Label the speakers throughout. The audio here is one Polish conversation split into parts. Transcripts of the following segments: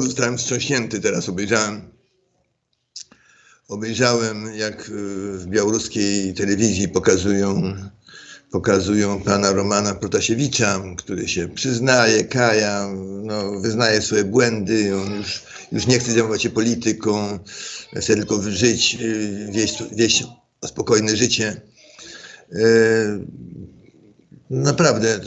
Speaker 1: Zostałem wstrząśnięty teraz, obejrzałem. Obejrzałem, jak y, w białoruskiej telewizji pokazują, pokazują pana Romana Protasiewicza, który się przyznaje, kaja, no, wyznaje swoje błędy, on już, już nie chce zajmować się polityką, chce tylko żyć, y, wieść, wieść spokojne życie. Naprawdę,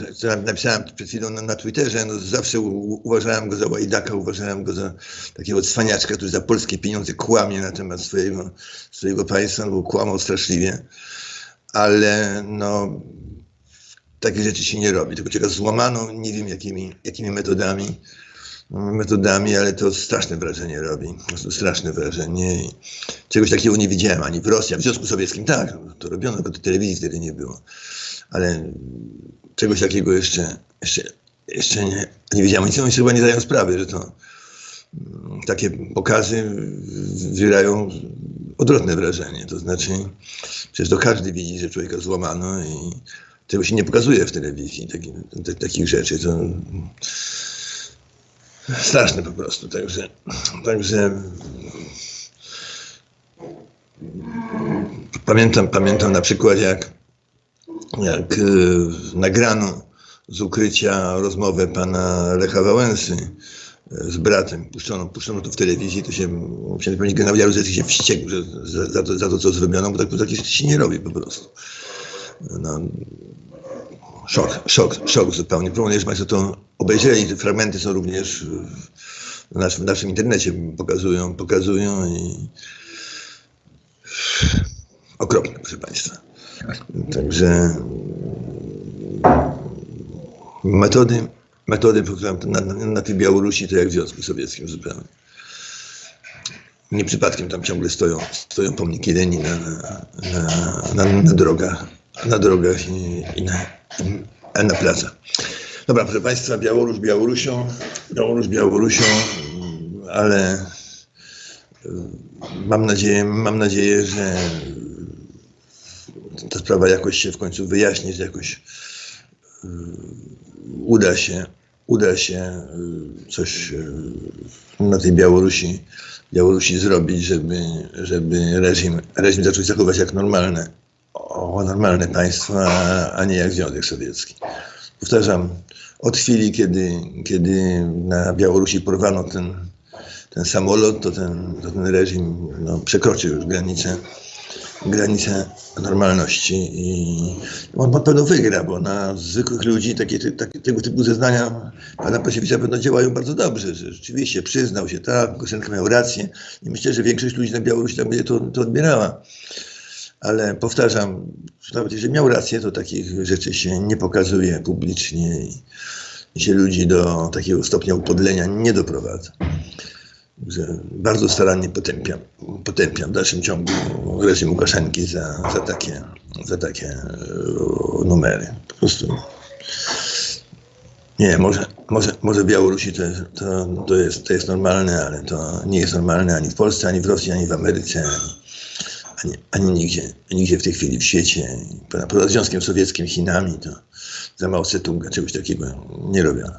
Speaker 1: napisałem przed chwilą na, na Twitterze, no zawsze u, uważałem go za łajdaka, uważałem go za takiego cwaniaczka, który za polskie pieniądze kłamie na temat swojego, swojego państwa, bo kłamał straszliwie. Ale no, takie rzeczy się nie robi. Tylko czeka złamano, nie wiem jakimi, jakimi metodami, metodami, ale to straszne wrażenie robi. Po prostu straszne wrażenie. I czegoś takiego nie widziałem ani w Rosji, a w Związku Sowieckim tak, to robiono, tylko to telewizji wtedy nie było ale czegoś takiego jeszcze, jeszcze, jeszcze nie, nie wiedziałem. Oni sobie chyba nie zdają sprawy, że to mm, takie pokazy wywierają odwrotne wrażenie. To znaczy, przecież to każdy widzi, że człowieka złamano i tego się nie pokazuje w telewizji, taki, takich rzeczy. To straszne po prostu. Także, także pamiętam, pamiętam na przykład jak jak y, nagrano z ukrycia rozmowę pana Lecha Wałęsy y, z bratem, puszczono, puszczono to w telewizji, to się, pewnie generał Jaruzelski się wściekł że, za, za, to, za to, co zrobiono, bo tak, rzeczy się nie robi po prostu. No, szok, szok, szok zupełnie. Proponuję, że Państwo to obejrzeli, te fragmenty są również w naszym, w naszym internecie, pokazują, pokazują i okropne, proszę Państwa. Także metody, metody na, na, tej Białorusi to jak w Związku Sowieckim zupełnie. Nie przypadkiem tam ciągle stoją, stoją pomniki Lenina na, na, na, na drogach, na drogach i, i na, i na placach. Dobra, proszę Państwa, Białoruś Białorusią, Białoruś Białorusią, ale mam nadzieję, mam nadzieję, że ta sprawa jakoś się w końcu wyjaśni, jakoś y, uda się, uda się y, coś y, na tej Białorusi, Białorusi zrobić, żeby, żeby reżim, reżim zaczął zachowywać jak normalne, o, normalne państwo, a, a nie jak Związek Sowiecki. Powtarzam, od chwili, kiedy, kiedy na Białorusi porwano ten, ten samolot, to ten, to ten reżim no, przekroczył już granicę granicę normalności i on na pewno wygra, bo na zwykłych ludzi takie, takie, tego typu zeznania pana Pasiewicza pewno działają bardzo dobrze, że rzeczywiście przyznał się, tak, Koszenka miał rację i myślę, że większość ludzi na Białorusi tak będzie to, to odbierała. Ale powtarzam, nawet jeżeli miał rację, to takich rzeczy się nie pokazuje publicznie i, i się ludzi do takiego stopnia upodlenia nie doprowadza bardzo starannie potępiam, potępiam w dalszym ciągu reżim Łukaszenki za, za, takie, za takie e, numery. Po prostu nie, może, może, może Białorusi to, to, to, jest, to jest normalne, ale to nie jest normalne ani w Polsce, ani w Rosji, ani w Ameryce, ani, ani, nigdzie, nigdzie w tej chwili w świecie. Poza Związkiem Sowieckim, Chinami, to za Mao Tse-tunga czegoś takiego nie robiono.